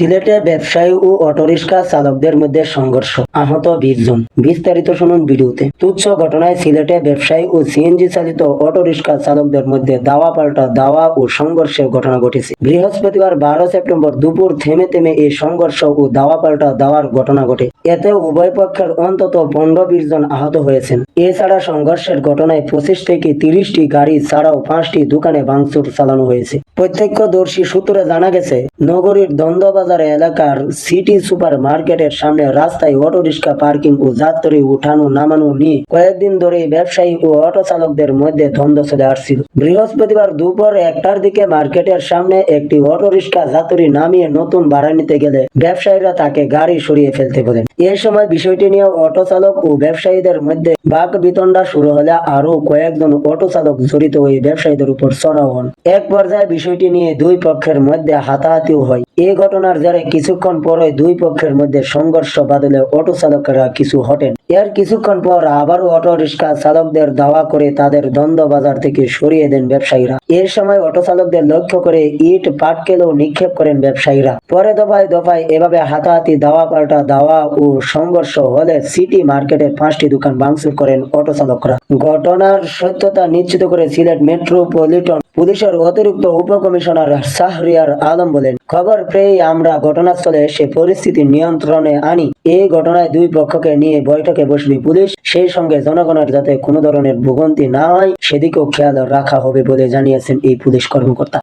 সিলেটে ব্যবসায়ী ও অটোরিক্সা চালকদের মধ্যে সংঘর্ষ আহত বিশ জন। বিস্তারিত শুনুন ভিডিওতে। তুচ্ছ ঘটনায় সিলেটে ব্যবসায়ী ও সিএনজি চালিত অটোরিক্সা চালকদের মধ্যে দাওয়া পাল্টা দাওয়া ও সংঘর্ষের ঘটনা ঘটেছে। বৃহস্পতিবার বারো সেপ্টেম্বর দুপুর থেমে থেমে এই সংঘর্ষ ও দাওয়া পাল্টা দাওয়ার ঘটনা ঘটে। এতে উভয় পক্ষের অন্তত পনেরো বিশ জন আহত হয়েছেন। এছাড়া সংঘর্ষের ঘটনায় পঁচিশ থেকে তিরিশটি গাড়ি ছাড়াও পাঁচটি দোকানে ভাঙচুর চালানো হয়েছে। প্রত্যক্ষদর্শী সূত্রে জানা গেছে, নগরীর দ্বন্দ্ববাজার এলাকার সিটি সুপার মার্কেটের সামনে রাস্তায় অটোরিক্সা পার্কিং ও যাত্রী উঠানো নামানো নিয়ে কয়েকদিন ধরে ব্যবসায়ী ও অটো চালকদের মধ্যে দ্বন্দ্ব চলে আসছিল। বৃহস্পতিবার দুপুর একটার দিকে মার্কেটের সামনে একটি অটোরিক্সা যাত্রী নামিয়ে নতুন ভাড়া নিতে গেলে ব্যবসায়ীরা তাকে গাড়ি সরিয়ে ফেলতে বলেন। এ সময় বিষয়টি নিয়ে অটো চালক ও ব্যবসায়ীদের মধ্যে বাক বিতণ্ডা শুরু হলে আরও কয়েকজন অটো চালক জড়িত হয়ে ব্যবসায়ীদের উপর চড়াও হন। এক পর্যায়ে বিষয়টি নিয়ে দুই পক্ষের মধ্যে হাতাহাতিও হয়। এই ঘটনার জেরে কিছুক্ষণ পরে দুই পক্ষের মধ্যে সংঘর্ষ বাদলে অটো চালকেরা কিছু হটেন। এর কিছুক্ষণ পর আবারও অটো রিক্সা চালকদের দাওয়া করে তাদের দ্বন্দ্ব বাজার থেকে সরিয়ে দেন ব্যবসায়ীরা। এর সময় অটো চালকদের লক্ষ্য করে ইট পাটকেলও নিক্ষেপ করেন ব্যবসায়ীরা। পরে দফায় দফায় এভাবে হাতাহাতি দাওয়া পাল্টা দাওয়া ও সংঘর্ষ হলে সিটি মার্কেটের পাঁচটি দোকান ভাঙচুর করেন অটো চালকরা। ঘটনার সত্যতা নিশ্চিত করে সিলেট মেট্রোপলিটন পুলিশের অতিরিক্ত উপকমিশনার শাহরিয়ার আলম বলেন, খবর পেয়ে আমরা ঘটনাস্থলে এসে পরিস্থিতি নিয়ন্ত্রণে আনি। এই ঘটনায় দুই পক্ষকে নিয়ে বৈঠকে বসবে পুলিশ। সেই সঙ্গে জনগণের যাতে কোনো ধরনের ভুগন্তি না হয়, সেদিকেও খেয়াল রাখা হবে বলে জানিয়েছেন এই পুলিশ কর্মকর্তা।